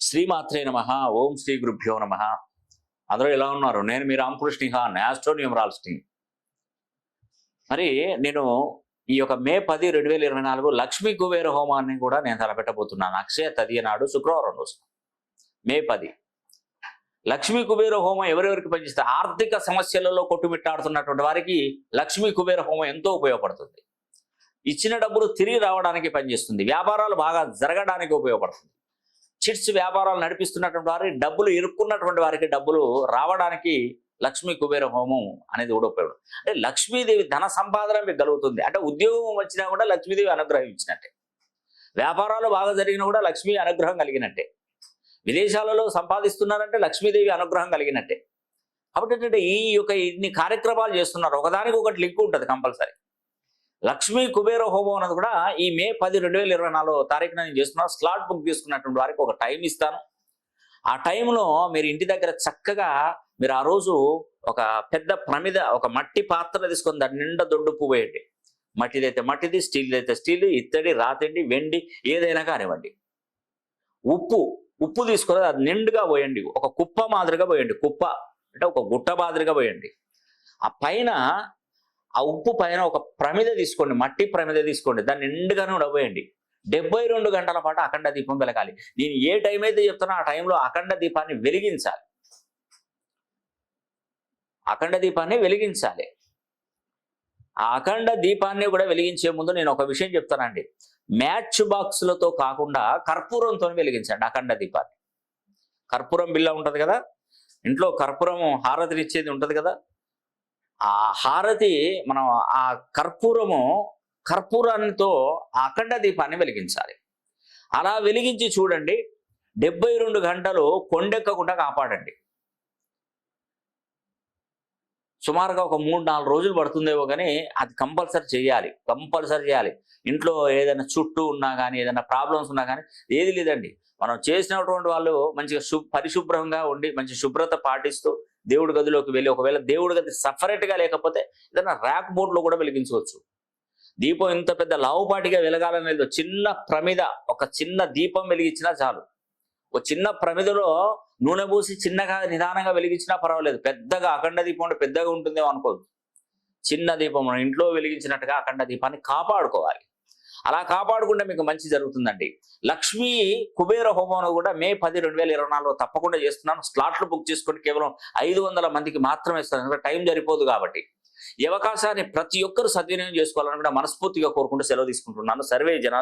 శ్రీమాత్రే నమ ఓం శ్రీ గురుభ్యో నమ. అందరూ ఎలా ఉన్నారు? నేను మీ రామకృష్ణ హాన్ స్టింగ్ మరి నేను ఈ యొక్క మే పది రెండు వేల ఇరవై నాలుగు లక్ష్మీ కుబేర హోమాన్ని కూడా నేను తలపెట్టబోతున్నాను. అక్షయ తదియ నాడు శుక్రవారం రోజు. మే పది. లక్ష్మీ కుబేర హోమం ఎవరెవరికి పనిచేస్తే ఆర్థిక సమస్యలలో కొట్టుమిట్టాడుతున్నటువంటి వారికి లక్ష్మీ కుబేర హోమం ఎంతో ఉపయోగపడుతుంది. ఇచ్చిన డబ్బులు తిరిగి రావడానికి పనిచేస్తుంది. వ్యాపారాలు బాగా జరగడానికి ఉపయోగపడుతుంది. చిట్స్ వ్యాపారాలు నడిపిస్తున్నటువంటి వారికి డబ్బులు ఇరుక్కున్నటువంటి వారికి డబ్బులు రావడానికి లక్ష్మీ కుబేర హోమం అనేది కూడా ఉపయోగం. అంటే లక్ష్మీదేవి ధన సంపాదన మీకు కలుగుతుంది. అంటే ఉద్యోగం వచ్చినా కూడా లక్ష్మీదేవి అనుగ్రహం ఇచ్చినట్టే. వ్యాపారాలు బాగా జరిగినా కూడా లక్ష్మీ అనుగ్రహం కలిగినట్టే. విదేశాలలో సంపాదిస్తున్నారంటే లక్ష్మీదేవి అనుగ్రహం కలిగినట్టే. కాబట్టి ఏంటంటే ఈ యొక్క ఇన్ని కార్యక్రమాలు చేస్తున్నారు. ఒకదానికి ఒకటి లింక్ ఉంటుంది కంపల్సరీ. లక్ష్మీ కుబేర హోమం అన్నది కూడా ఈ మే పది రెండు వేల ఇరవై నాలుగో తారీఖున నేను చేస్తున్నాను స్లాట్ బుక్ తీసుకున్నటువంటి వారికి ఒక టైం ఇస్తాను. ఆ టైంలో మీరు ఇంటి దగ్గర చక్కగా మీరు ఆ రోజు ఒక పెద్ద ప్రమిద ఒక మట్టి పాత్ర తీసుకొని దాని నిండా దొడ్డు పోయండి మట్టిది మట్టిదైతే మట్టిది స్టీల్ అయితే స్టీల్ ఇత్తడి రాతండి వెండి ఏదైనా కానివ్వండి. ఉప్పు ఉప్పు తీసుకొని అది నిండుగా పోయండి. ఒక కుప్ప మాదిరిగా పోయండి. కుప్ప అంటే ఒక గుట్ట మాదిరిగా పోయండి. ఆ పైన ఆ ఉప్పు పైన ఒక ప్రమిద తీసుకోండి మట్టి ప్రమిద తీసుకోండి. దాన్ని నిండుగానే ఉడబోయండి. డెబ్బై రెండు గంటల పాటు అఖండ దీపం వెలగాలి. నేను ఏ టైం అయితే చెప్తున్నా ఆ టైంలో అఖండ దీపాన్ని వెలిగించాలి. అఖండ దీపాన్ని వెలిగించాలి. ఆ అఖండ దీపాన్ని కూడా వెలిగించే ముందు నేను ఒక విషయం చెప్తానండి. మ్యాచ్ బాక్సులతో కాకుండా కర్పూరంతో వెలిగించండి అఖండ దీపాన్ని. కర్పూరం బిల్ల ఉంటుంది కదా? ఇంట్లో కర్పూరం హారతినిచ్చేది ఉంటుంది కదా? ఆ హారతి మనం ఆ కర్పూరము కర్పూరంతో ఆ అఖండ దీపాన్ని వెలిగించాలి. అలా వెలిగించి చూడండి డెబ్బై రెండు గంటలు కొండెక్కకుండా కాపాడండి. సుమారుగా ఒక మూడు నాలుగు రోజులు పడుతుందేమో కానీ అది కంపల్సరీ చేయాలి. కంపల్సరీ చేయాలి. ఇంట్లో ఏదైనా చుట్టూ ఉన్నా కానీ ఏదైనా ప్రాబ్లమ్స్ ఉన్నా కానీ ఏది లేదండి. మనం చేసినటువంటి వాళ్ళు మంచిగా శు పరిశుభ్రంగా ఉండి మంచి శుభ్రత పాటిస్తూ దేవుడి గదిలోకి వెళ్ళి ఒకవేళ దేవుడి గది సపరేట్గా లేకపోతే ఏదైనా ర్యాక్ బోర్డులో కూడా వెలిగించవచ్చు. దీపం ఇంత పెద్ద లావుపాటిగా వెలగాలనేది ఒక చిన్న ప్రమిద ఒక చిన్న దీపం వెలిగించినా చాలు. ఒక చిన్న ప్రమిదలో నూనె పూసి చిన్నగా నిదానంగా వెలిగించినా పర్వాలేదు. పెద్దగా అఖండ దీపం అంటే పెద్దగా ఉంటుందేమో అనుకోదు చిన్న దీపం మనం ఇంట్లో వెలిగించినట్టుగా అఖండ దీపాన్ని కాపాడుకోవాలి. అలా కాపాడుకుంటే మీకు మంచి జరుగుతుందండి. లక్ష్మీ కుబేర హోమం కూడా మే పది రెండు వేల ఇరవై నాలుగులో తప్పకుండా చేస్తున్నాను. స్లాట్లు బుక్ చేసుకొని కేవలం ఐదు వందల మందికి మాత్రమే ఇస్తాను. ఎందుకంటే టైం సరిపోదు కాబట్టి. ఈ అవకాశాన్ని ప్రతి ఒక్కరు సద్వినియోగం చేసుకోవాలని కూడా మనస్ఫూర్తిగా కోరుకుంటూ సెలవు తీసుకుంటున్నాను. సర్వే జనా